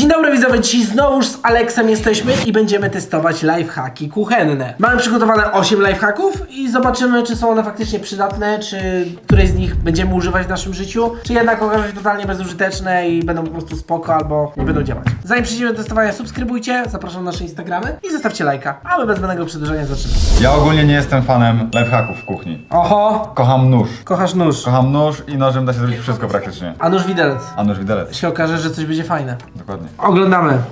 Dzień dobry widzowie, dzisiaj znowuż z Aleksem jesteśmy i będziemy testować lifehacki kuchenne. Mamy przygotowane 8 lifehacków i zobaczymy, czy są one faktycznie przydatne, czy któreś z nich będziemy używać w naszym życiu, czy jednak okażą się totalnie bezużyteczne i będą po prostu spoko albo nie będą działać. Zanim przejdziemy do testowania, subskrybujcie, zapraszam na nasze Instagramy i zostawcie lajka, a my bez zbędnego przedłużania zaczynamy. Ja ogólnie nie jestem fanem lifehacków w kuchni. Oho, Kocham nóż. kochasz nóż, Kocham nóż i nożem da się zrobić wszystko praktycznie. a nóż widelec. A nóż widelec. Się okaże, że coś będzie fajne. Dokładnie. Oglądamy.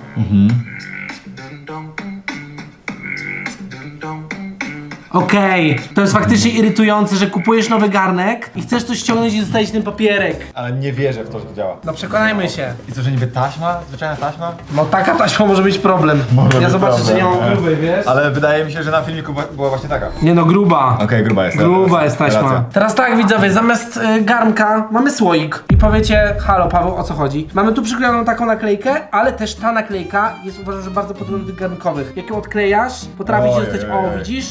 Okej, to jest faktycznie irytujące, że kupujesz nowy garnek i chcesz coś ściągnąć i dostajesz ten papierek. Ale nie wierzę w to, że to działa. No przekonajmy się. I co, że niby taśma? Zwyczajna taśma? No taka taśma może być problem. Może ja być zobaczę, problem, czy nie mam nie? grubej, wiesz? Ale wydaje mi się, że na filmiku była- była właśnie taka. Nie no, gruba. Okej, gruba jest. Gruba jest taśma. racja. Teraz tak widzowie, zamiast y, garnka mamy słoik. I powiecie, halo Paweł, o co chodzi? Mamy tu przyklejoną taką naklejkę, ale też ta naklejka jest uważam, że bardzo podobna do tych garnkowych. Jak ją odklejasz, potrafi Ojej, zostać, ojej. o widzisz?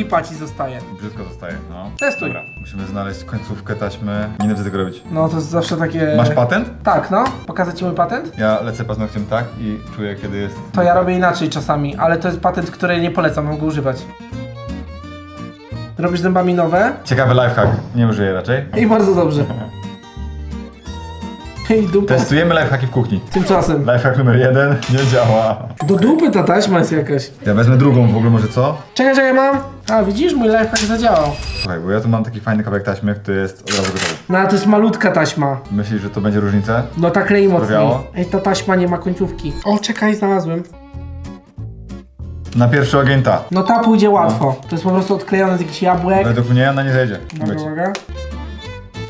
Lipa ci zostaje. Brzydko zostaje, no. Testuj. Dobra, musimy znaleźć końcówkę taśmy. Nie wiem, tego robić. No to jest zawsze takie... Masz patent? Tak, no. Pokazać ci mój patent? Ja lecę paznokciem tak i czuję, kiedy jest... To ja robię inaczej czasami, ale to jest patent, który nie polecam, go używać. Robisz zębami nowe Ciekawy lifehack. Nie użyję raczej. i bardzo dobrze. I dupa. Testujemy lifehacki w kuchni. Tymczasem. Lifehack numer jeden nie działa. Do dupy ta taśma jest jakaś. Ja wezmę drugą w ogóle, może co? Czekaj, czekaj, mam. A, widzisz, mój lifehack zadziałał. Słuchaj, bo ja tu mam taki fajny kawałek taśmy, który jest od razu gotowy. No ale to jest malutka taśma. Myślisz, że to będzie różnica? No ta klei mocniej. Sprawiało? Ej, ta taśma nie ma końcówki. O, czekaj, znalazłem. Na pierwszy ogień ta. No ta pójdzie łatwo. To jest po prostu odklejone z jakichś jabłek. Według mnie ona nie zejdzie. Mówię Uwaga, ci. uwaga.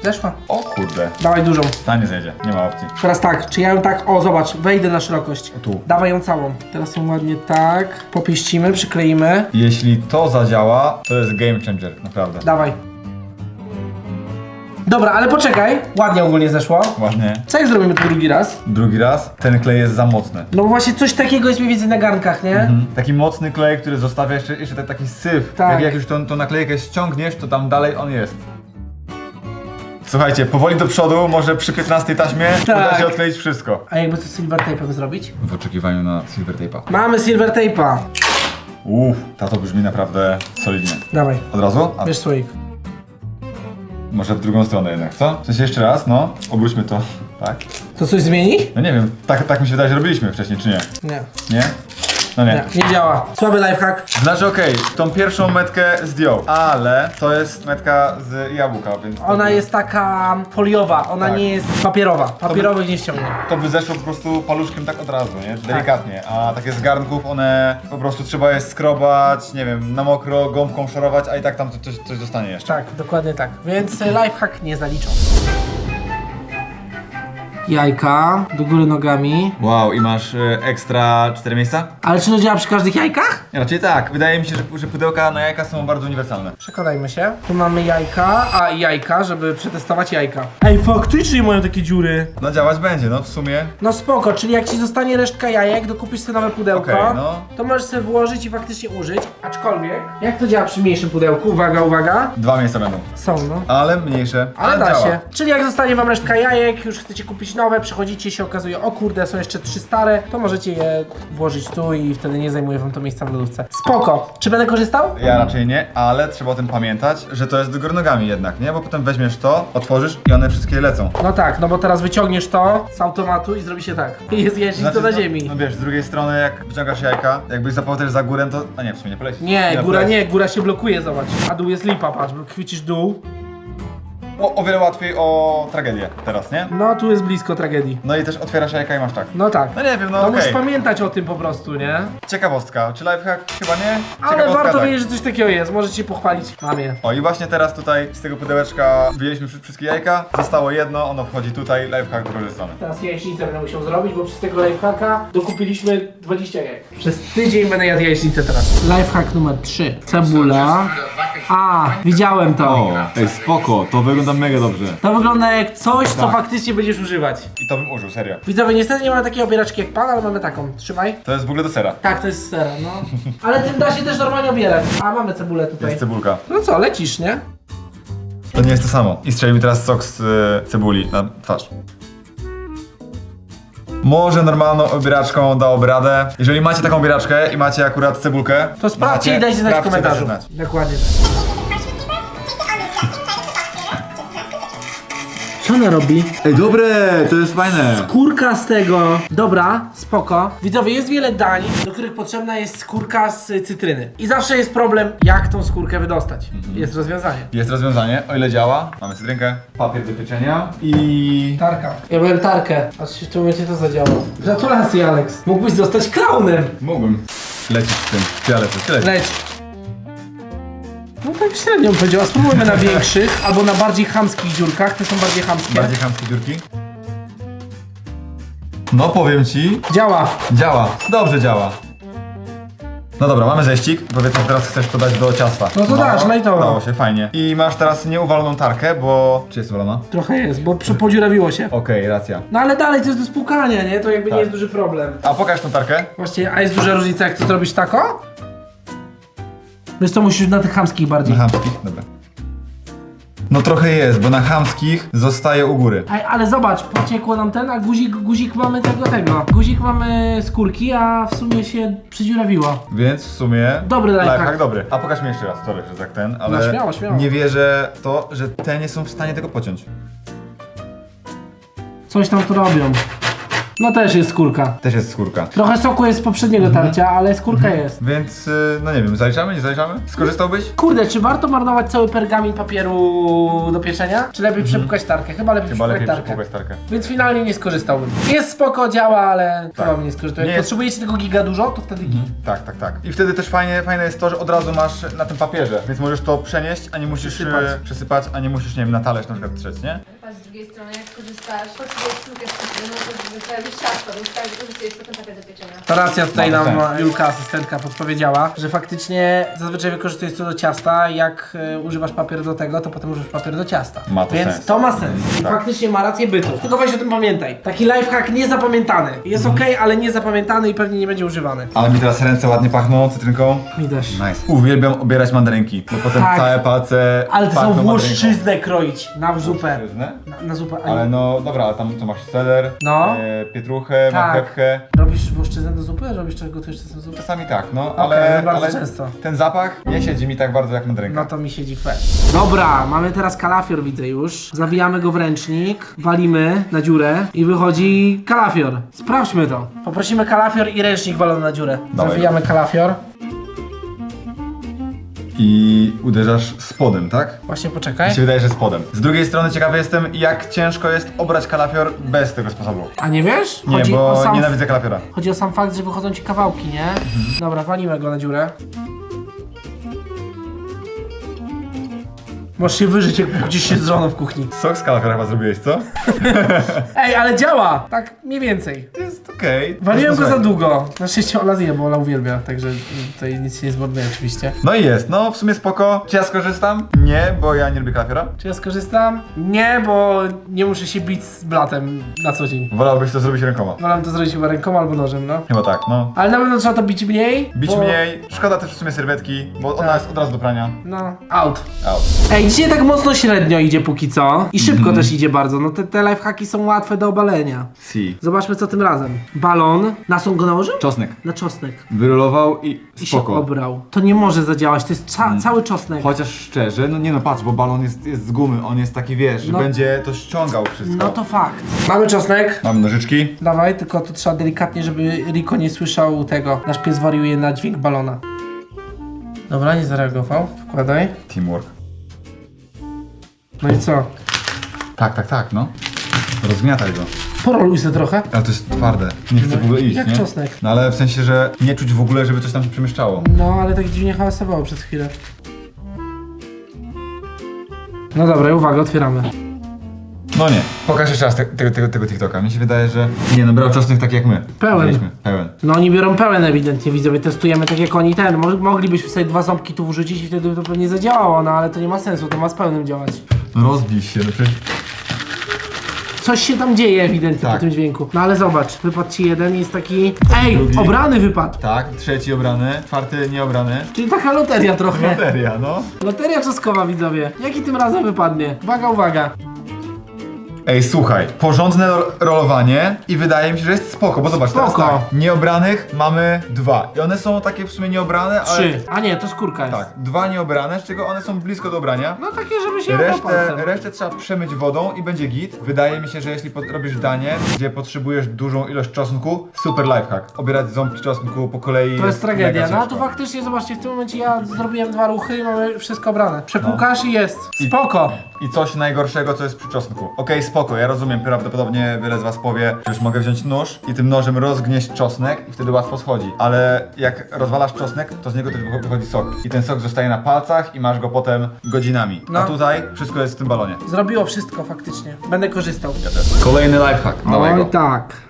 Zeszła. O kurde. Dawaj dużą. Ta nie zejdzie, nie ma opcji. Teraz tak, czy ja ją tak, o zobacz, wejdę na szerokość. Tu. Dawaj ją całą. Teraz ją ładnie tak, popieścimy, przykleimy. Jeśli to zadziała, to jest game changer, naprawdę. Dawaj. Dobra, ale poczekaj. Ładnie ogólnie zeszło. Ładnie. Co jak zrobimy to drugi raz? Drugi raz, ten klej jest za mocny. No bo właśnie coś takiego jest mniej więcej na garnkach, nie? Mhm. Taki mocny klej, który zostawia jeszcze, jeszcze tak- taki syf. Tak. Jak, jak już tą, tą naklejkę ściągniesz, to tam dalej on jest. Słuchajcie, powoli do przodu, może przy 15 taśmie uda Tak. się odkleić wszystko. A jakby to silver tape'em zrobić? W oczekiwaniu na silver tape'a. Mamy silver tape'a. Uff, ta to brzmi naprawdę solidnie. Dawaj, Od razu? A bierz słoik. może w drugą stronę jednak, co? W sensie jeszcze raz, no. Obróćmy to. Tak. To coś zmieni? No nie wiem, tak, tak mi się wydaje, że robiliśmy wcześniej, czy nie? Nie. Nie? No nie. Nie, nie działa. Słaby lifehack. Znaczy okej, tą pierwszą metkę zdjął, ale to jest metka z jabłka, więc... to Ona by- jest taka foliowa, ona Tak. nie jest papierowa. Papierowych nie ściągnie. To by zeszło po prostu paluszkiem tak od razu, nie? Delikatnie, a takie z garnków one po prostu trzeba je skrobać, nie wiem, na mokro, gąbką szorować, a i tak tam coś, coś zostanie jeszcze. Tak, dokładnie tak. Więc y, lifehack nie zaliczą. Jajka do góry nogami. Wow, i masz y, ekstra cztery miejsca? Ale czy to działa przy każdych jajkach? Raczej tak, wydaje mi się, że, że pudełka na jajka są bardzo uniwersalne. Przekonajmy się. Tu mamy jajka, a i jajka, żeby przetestować jajka. Ej, faktycznie mają takie dziury. No działać będzie, no w sumie. No spoko, czyli jak ci zostanie resztka jajek, dokupisz sobie nowe pudełko, Okej, no. to możesz sobie włożyć i faktycznie użyć. Aczkolwiek, jak to działa przy mniejszym pudełku? Uwaga, uwaga. Dwa miejsca będą. Są, no. Ale mniejsze. Ale da działa. się. Czyli jak zostanie wam resztka jajek, już chcecie kupić nowe, przychodzicie się okazuje, o kurde, są jeszcze trzy stare, to możecie je włożyć tu i wtedy nie zajmuje wam to miejsca w lodówce. Spoko. Czy będę korzystał? Ja raczej nie, ale trzeba o tym pamiętać, że to jest do góry nogami jednak, nie? Bo potem weźmiesz to, otworzysz i one wszystkie lecą. No tak, no bo teraz wyciągniesz to z automatu i zrobi się tak. I jest jeździć to na no, ziemi. No wiesz, z drugiej strony jak wyciągasz jajka, jakbyś zapał też za górę, to... A nie, w sumie nie poleci. Nie, góra poleci. nie, góra się blokuje, zobacz. A dół jest lipa, patrz, bo chwycisz dół. O, o wiele łatwiej o tragedię teraz, nie? No, tu jest blisko tragedii. No i też otwierasz jajka i masz tak. No tak. No nie wiem, no No okej. musisz pamiętać o tym po prostu, nie? Ciekawostka. Czy lifehack? Chyba nie. Ale Ciekawostka, warto tak. wiedzieć, że coś takiego jest. Możecie się pochwalić mamie. O i właśnie teraz tutaj z tego pudełeczka wyjęliśmy wszy- wszystkie jajka, zostało jedno, ono wchodzi tutaj, lifehack wykorzystany. Teraz jajecznicę będę musiał zrobić, bo przez tego lifehacka dokupiliśmy 20 jajek. Przez tydzień będę jadł jajecznicę teraz. Lifehack numer 3. Cebula. A, widziałem to. ej spoko, to wygląda mega dobrze. To wygląda jak coś, co Tak. faktycznie będziesz używać. I to bym użył, serio. Widzowie, niestety nie mamy takiej obieraczki jak pan, ale mamy taką. Trzymaj. To jest w ogóle do sera. Tak, to jest sera, no. Ale tym da się też normalnie obierać. A, mamy cebulę tutaj. Jest cebulka. No co, lecisz, nie? To nie jest to samo. I strzeli mi teraz sok z y, cebuli na twarz. Może normalną obieraczką dałoby radę. Jeżeli macie taką obieraczkę i macie akurat cebulkę, To sprawdźcie i dajcie znać w sprawdźcie, komentarzu. dajcie znać. Dokładnie tak. Co ona robi? Ej, dobre, to jest fajne. Skórka z tego. Dobra, spoko. Widzowie, jest wiele dań, do których potrzebna jest skórka z cytryny. I zawsze jest problem, jak tą skórkę wydostać. Jest rozwiązanie. Jest rozwiązanie, o ile działa. Mamy cytrynkę, papier do pieczenia i... Tarka. Ja byłem tarkę, aż się w tym momencie to zadziałało. Gratulacje, Alex. Mógłbyś zostać klaunem. Mógłbym lecieć z tym. Ty, ale ty, leć. Leć. No tak średnio bym powiedziała. Spróbujmy na większych albo na bardziej chamskich dziurkach. Te są bardziej chamskie. Bardziej chamskie dziurki. No powiem ci, Działa. działa. Dobrze działa. No dobra, mamy ześcik. Powiedzmy, że teraz chcesz to dać do ciasta. No to dasz, lejtowo. Udało się, fajnie. I masz teraz nieuwaloną tarkę, bo... Czy jest uwalona? Trochę jest, bo przy- podziurawiło się. Okej, racja. No ale dalej to jest do spłukania, nie? To jakby nie Tak. jest duży problem. A pokaż tą tarkę. Właściwie, a jest duża różnica jak to zrobisz tako? Wiesz co, musisz na tych chamskich bardziej. Na chamskich? Dobra. No trochę jest, bo na chamskich zostaje u góry. Ej, ale zobacz, pociekło nam ten, a guzik, guzik mamy tego, tego. Guzik mamy skórki, a w sumie się przydziurawiło. Więc w sumie... Dobry. Lifehack dobry. A pokaż mi jeszcze raz, sorry, że tak ten, ale... No, śmiało, śmiało. Nie wierzę w to, że te nie są w stanie tego pociąć. Coś tam tu robią. No też jest skórka. Też jest skórka. Trochę soku jest z poprzedniego Mhm. tarcia, ale skórka jest. Więc, y, no nie wiem, zaliczamy, nie zaliczamy? Skorzystałbyś? Kurde, czy warto marnować cały pergamin papieru do pieczenia? Czy lepiej przepukać tarkę? Chyba lepiej Mhm. Chyba przepukać lepiej tarkę. przepłukać tarkę. Więc finalnie nie skorzystałbym. Jest spoko, działa, ale Tak. chyba bym nie skorzystał. Jak Nie jest- potrzebujecie tego giga dużo, to wtedy gig. Tak, tak, tak. I wtedy też fajnie, fajne jest to, że od razu masz na tym papierze, więc możesz to przenieść, a nie musisz Przesypać. przesypać, przesypać a nie musisz, nie wiem, na talerz na przykład trzeć, nie? Z drugiej strony, jak korzystasz, potrzebujesz sztukę z cytryną, to zrobisz ciasto, więc tak wykorzystujesz potem papier do pieczenia. To racja tutaj Ma to nam sens. Julka, asystentka, podpowiedziała, że faktycznie zazwyczaj wykorzystujesz to do ciasta, jak e, używasz papier do tego, to potem używasz papier do ciasta. Ma to Więc sens. to ma sens. I Tak. faktycznie ma rację bytu. Tylko weź o tym pamiętaj. Taki lifehack niezapamiętany. Jest Mhm. ok, ale niezapamiętany i pewnie nie będzie używany. Ale mi teraz ręce ładnie pachną cytrynką. Mi też. Nice. Uwielbiam obierać mandarynki, bo potem Tak. całe palce Ale to są pachną włoszczyznę kroić na zupę. Włoszczyznę? Na, na zupę. Ale no, dobra, ale tam to masz seler, No. e, pietruchę, Tak. marchewkę. Robisz włoszczyznę do zupy? Robisz czego gotujesz czasem zupę? Czasami tak, no, ale, bardzo ale często. ten zapach nie siedzi mi tak bardzo jak mandarynka. No to mi siedzi fe. Dobra, mamy teraz kalafior, widzę już. Zawijamy go w ręcznik, walimy na dziurę i wychodzi kalafior. Sprawdźmy to. Poprosimy kalafior i ręcznik walony na dziurę. Dawaj. Zawijamy kalafior. I uderzasz spodem, tak? Właśnie Mi poczekaj. się wydaje, że spodem. Z drugiej strony ciekawy jestem, jak ciężko jest obrać kalafior bez tego sposobu. A nie wiesz? Nie, Chodzi bo o sam... nienawidzę kalafiora. Chodzi o sam fakt, że wychodzą ci kawałki, nie? Dobra, walimy go na dziurę. Możesz się wyżyć, jak budzisz się z żoną w kuchni. Sok z kalafiora chyba zrobiłeś, co? Ej, ale działa! Tak mniej więcej. Okej. Waliłem go za długo. Na szczęście Ola zje, bo Ola uwielbia, także tutaj nic się nie zmorduje oczywiście. No i jest, no w sumie spoko. Czy ja skorzystam? Nie, bo ja nie lubię kalafiora. Czy ja skorzystam? Nie, bo nie muszę się bić z blatem na co dzień. Wolałbyś to zrobić rękoma. Wolę to zrobić chyba ręką albo nożem, no. Chyba tak, no. Ale na pewno trzeba to bić mniej. Bić bo... mniej, szkoda też w sumie serwetki, bo ona Tak. jest od razu do prania. No, out. Out. Ej, dzisiaj tak mocno średnio idzie póki co. I szybko też idzie bardzo. No te, te lifehacki są łatwe do obalenia. Si. Zobaczmy co tym razem. Balon. Na co on go nałożył? Czosnek. Na czosnek. Wyrolował i I się spoko. obrał. To nie może zadziałać, to jest ca cały czosnek. Chociaż szczerze, no nie no patrz, bo balon jest, jest z gumy, on jest taki wiesz, że No. będzie to ściągał wszystko. No to fakt. Mamy czosnek. Mamy nożyczki. Dawaj, tylko tu trzeba delikatnie, żeby Riko nie słyszał tego. Nasz pies wariuje na dźwięk balona. Dobra, nie zareagował. Wkładaj. Teamwork. No i co? Tak, tak, tak, no. Rozgniataj go. Poroluj se trochę. Ale to jest twarde. Nie chcę w ogóle iść, Jak nie? czosnek. No ale w sensie, że nie czuć w ogóle, żeby coś tam się przemieszczało. No, ale tak dziwnie hałasowało przez chwilę. No dobra, uwaga, otwieramy. No nie. Pokaż jeszcze raz te, tego, tego, tego TikToka. Mi się wydaje, że... Nie no, brał czosnek tak jak my. Pełen. Mieliśmy. Pełen. No oni biorą pełen ewidentnie, widzowie, testujemy tak jak oni ten. Mo moglibyśmy sobie dwa ząbki tu wrzucić i wtedy to pewnie zadziałało, no ale to nie ma sensu, to ma z pełnym działać. No rozbij się, no przecież... Coś się tam dzieje ewidentnie Tak. po tym dźwięku. No ale zobacz, wypadł ci jeden i jest taki... Ej, Drugi. obrany wypadł! Tak, trzeci obrany, czwarty nieobrany. Czyli taka loteria trochę. Loteria, no. Loteria czoskowa, widzowie. Jaki tym razem wypadnie? Uwaga, uwaga. Ej, słuchaj, porządne ro- rolowanie i wydaje mi się, że jest spoko, bo zobacz, teraz Spoko. tak, nieobranych mamy dwa. I one są takie w sumie nieobrane, ale... Trzy. A nie, to skórka jest. Tak, dwa nieobrane, z czego one są blisko do obrania. No takie, żeby się Resztę, palcem. resztę trzeba przemyć wodą i będzie git. Wydaje mi się, że jeśli pod- robisz danie, gdzie potrzebujesz dużą ilość czosnku, super lifehack. Obierać ząbki czosnku po kolei To jest tragedia. mega No a tu ciężko. faktycznie, zobaczcie, w tym momencie ja zrobiłem dwa ruchy i mamy wszystko brane. Przepłukasz i jest. Spoko. I coś najgorszego, co jest przy czosnku. Okej, spoko, ja rozumiem, prawdopodobnie wiele z was powie, że już mogę wziąć nóż i tym nożem rozgnieść czosnek i wtedy łatwo schodzi. Ale jak rozwalasz czosnek, to z niego też wycho- wychodzi sok. I ten sok zostaje na palcach i masz go potem godzinami. No. A tutaj wszystko jest w tym balonie. Zrobiło wszystko faktycznie. Będę korzystał. Kolejny lifehack. Oj tak.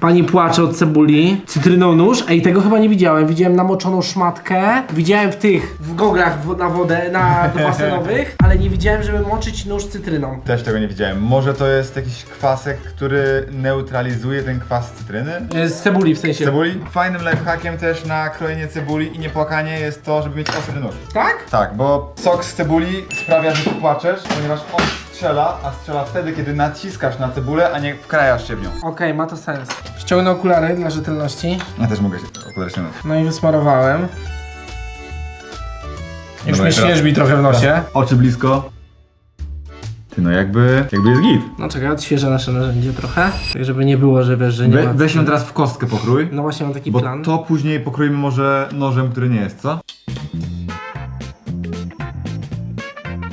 Pani płacze od cebuli. Cytryną nóż. Ej, tego chyba nie widziałem. Widziałem namoczoną szmatkę. Widziałem w tych, w goglach na wodę, na do basenowych, ale nie widziałem, żeby moczyć nóż cytryną. Też tego nie widziałem. Może to jest jakiś kwasek, który neutralizuje ten kwas cytryny? E, Z cebuli w sensie. Cebuli? Fajnym lifehackiem też na krojenie cebuli i niepłakanie jest to, żeby mieć ostry nóż. Tak? Tak, bo sok z cebuli sprawia, że ty płaczesz, ponieważ on strzela, a strzela wtedy, kiedy naciskasz na cebulę, a nie wkrajasz się w nią. Okej, ma to sens. Ściągnę okulary dla rzetelności. Ja też mogę się okular ściągnąć. No i wysmarowałem. Już Dobra, mi i teraz- świeżbi trochę w nosie. Oczy blisko. Ty no jakby, jakby jest git. No czekaj, odświeżę nasze narzędzie trochę. Tak żeby nie było, że wiesz, że nie We, ma... weź ją teraz w kostkę pokrój. No właśnie mam taki Bo plan. to później pokroimy może nożem, który nie jest, co?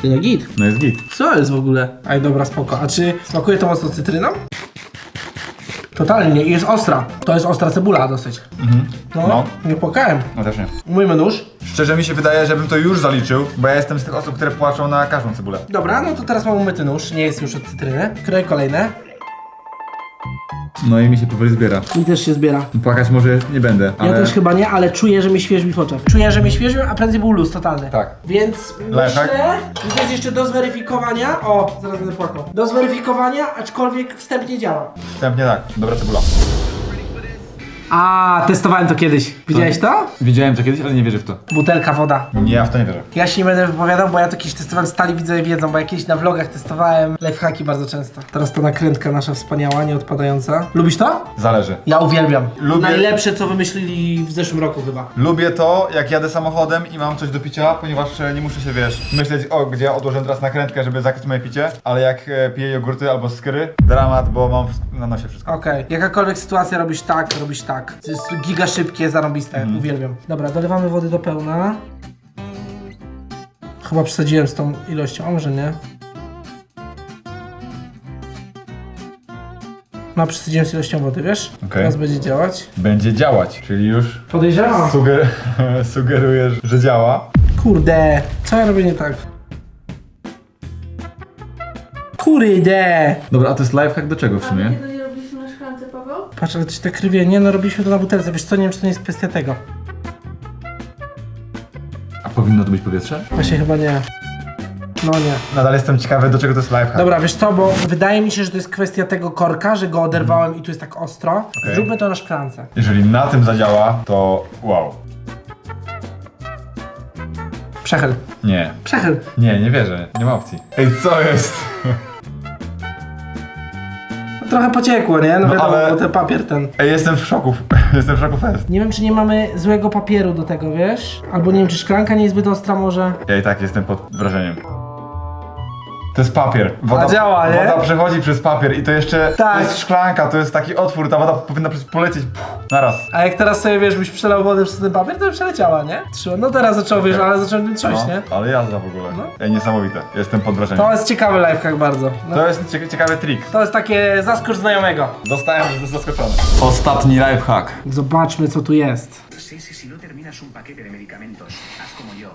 Ty no git. No jest git. Co jest w ogóle? Aj dobra, spoko. A czy smakuje to mocno cytryną? Totalnie, i jest ostra. To jest ostra cebula dosyć. No, No. nie płakałem. No też nie. Umyjmy nóż. Szczerze mi się wydaje, żebym to już zaliczył, bo ja jestem z tych osób, które płaczą na każdą cebulę. Dobra, no to teraz mam umyty nóż, nie jest już od cytryny. Kroję kolejne. No i mi się powoli zbiera. Mi też się zbiera. Płakać może nie będę, ale... Ja też chyba nie, ale czuję, że mi świeżbi w oczach. Czuję, że mi świeżbi, a prędzej był luz totalny. Tak. Więc Lifehack? myślę, że to jest jeszcze do zweryfikowania. O, zaraz będę płakał. Do zweryfikowania, aczkolwiek wstępnie działa. Wstępnie tak. Dobra cebula. A, testowałem to kiedyś. Widziałeś to? Widziałem to kiedyś, ale nie wierzę w to. Butelka woda. Nie, ja w to nie wierzę. Ja się nie będę wypowiadał, bo ja to kiedyś testowałem, stali widzowie wiedzą, bo ja kiedyś na vlogach testowałem lifehacki bardzo często. Teraz to nakrętka nasza wspaniała, nieodpadająca. Lubisz to? Zależy. Ja uwielbiam. Lubię- Najlepsze, co wymyślili w zeszłym roku chyba. Lubię to, jak jadę samochodem i mam coś do picia, ponieważ e, nie muszę się, wiesz, myśleć, o, gdzie ja odłożę teraz nakrętkę, żeby zakryć moje picie, ale jak e, piję jogurty albo skry, dramat, bo mam w- na nosie wszystko. Okej, jakakolwiek sytuacja robisz tak, robisz tak. To jest giga szybkie, zarąbiste, uwielbiam. Dobra, dolewamy wody do pełna. Chyba przesadziłem z tą ilością, a może nie. No, przesadziłem z ilością wody, wiesz? Okej. Teraz będzie działać. Będzie działać, czyli już Podejrzewam. suger sugerujesz, że działa. Kurde, co ja robię nie tak? Kurde! Dobra, a to jest lifehack do czego w A my kiedy nie robiliśmy na szklance, Paweł? Patrz, ale coś tak krywnie. Nie no, robiliśmy to na butelce. Wiesz co, nie wiem, czy to nie jest kwestia tego. A powinno to być powietrze? Właśnie chyba nie. No nie. Nadal jestem ciekawy, do czego to jest lifehack. Dobra, wiesz co, bo wydaje mi się, że to jest kwestia tego korka, że go oderwałem i tu jest tak ostro. Okej. Zróbmy to na szklance. Jeżeli na tym zadziała, to wow. Przechyl. Nie, Przechyl. nie, nie wierzę, nie ma opcji. Ej, co jest? Trochę pociekło, nie? No, No, wiadomo, ale- bo ten papier ten. Ej, jestem w szoku, jestem w szoku fest. Nie wiem, czy nie mamy złego papieru do tego, wiesz? Albo nie wiem, czy szklanka nie jest zbyt ostra może. Ja i tak jestem pod wrażeniem. To jest papier. Woda, A działa, nie? Woda przechodzi przez papier i to jeszcze Tak. to jest szklanka, to jest taki otwór, ta woda powinna przez- polecieć pff, naraz. A jak teraz sobie, wiesz, byś przelał wodę przez ten papier, to by przeleciała, nie? Trzyma. No teraz zaczął, wiesz, ale zaczął tym trząść, nie? No, ale jazda w ogóle. No. Ej, niesamowite. Jestem pod wrażeniem. To jest ciekawy lifehack bardzo. No. To jest cie- ciekawy trik. To jest takie zaskocz znajomego. Zostałem zaskoczony. Ostatni lifehack. Zobaczmy, co tu jest. Si no terminas un paquete de medicamentos, haz como yo.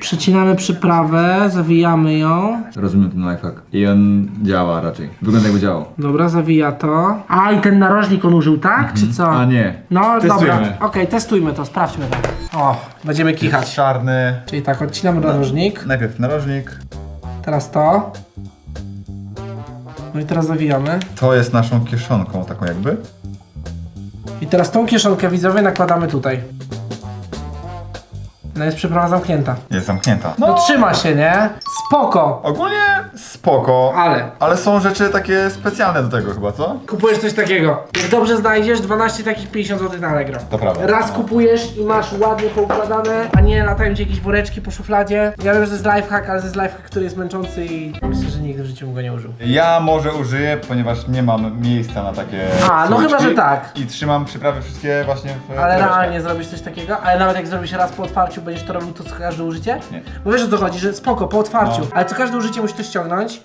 Przecinamy przyprawę, zawijamy ją. Rozumiem ten lifehack. I on działa raczej. Wygląda jakby działał. Dobra, zawija to. A, i ten narożnik on użył, tak? Czy co? A nie. No Testujemy. dobra, okej, testujmy to, sprawdźmy to. O, będziemy kichać. Czarny. Czyli tak, odcinamy narożnik, Najpierw narożnik. teraz to. No i teraz zawijamy. To jest naszą kieszonką taką jakby. I teraz tą kieszonkę widzowie nakładamy tutaj. No jest przyprawa zamknięta. Jest zamknięta. No trzyma się, nie? spoko. Ogólnie spoko. Ale. Ale są rzeczy takie specjalne do tego chyba, co? Kupujesz coś takiego. Jak dobrze znajdziesz, 12 takich 50 zł na Allegro. To prawda. Raz No. kupujesz i masz ładnie poukładane, a nie latają ci jakieś woreczki po szufladzie. Ja wiem, że to jest lifehack, ale to jest lifehack, który jest męczący i myślę, nigdy w życiu bym go nie użył. Ja może użyję, ponieważ nie mam miejsca na takie A, no słoiczki chyba, że tak. I trzymam przyprawy wszystkie właśnie w Ale woreczkach. realnie zrobisz coś takiego? Ale nawet jak zrobisz raz po otwarciu, będziesz to robił to co każde użycie? Nie. Bo wiesz o co chodzi, że spoko, po otwarciu, No. ale co każde użycie musisz to ściągnąć,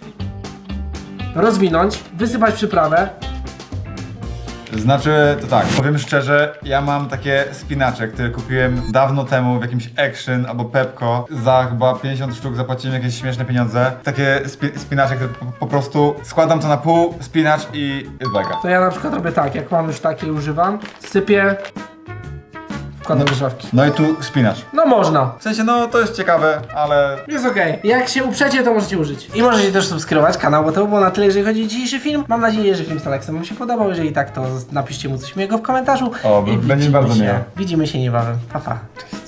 rozwinąć, wysypać przyprawę. Znaczy, to tak, powiem szczerze, ja mam takie spinacze, które kupiłem dawno temu w jakimś Action albo Pepko. Za chyba 50 sztuk zapłaciłem jakieś śmieszne pieniądze. Takie spi spinacze, które po, po prostu składam to na pół, spinacz i jest bajka. To ja na przykład robię tak, jak mam już takie używam, sypię, wkładam do szafki. No i tu spinacz. No można. W sensie, no to jest ciekawe, ale Jest okej. Jak się uprzecie, to możecie użyć. I możecie też subskrybować kanał, bo to było na tyle, jeżeli chodzi o dzisiejszy film. Mam nadzieję, że film z Aleksem Wam się podobał. Jeżeli tak, to napiszcie mu coś miłego w komentarzu. O, będzie widzimy bardzo się- miło. Widzimy się niebawem. Pa, pa. Cześć.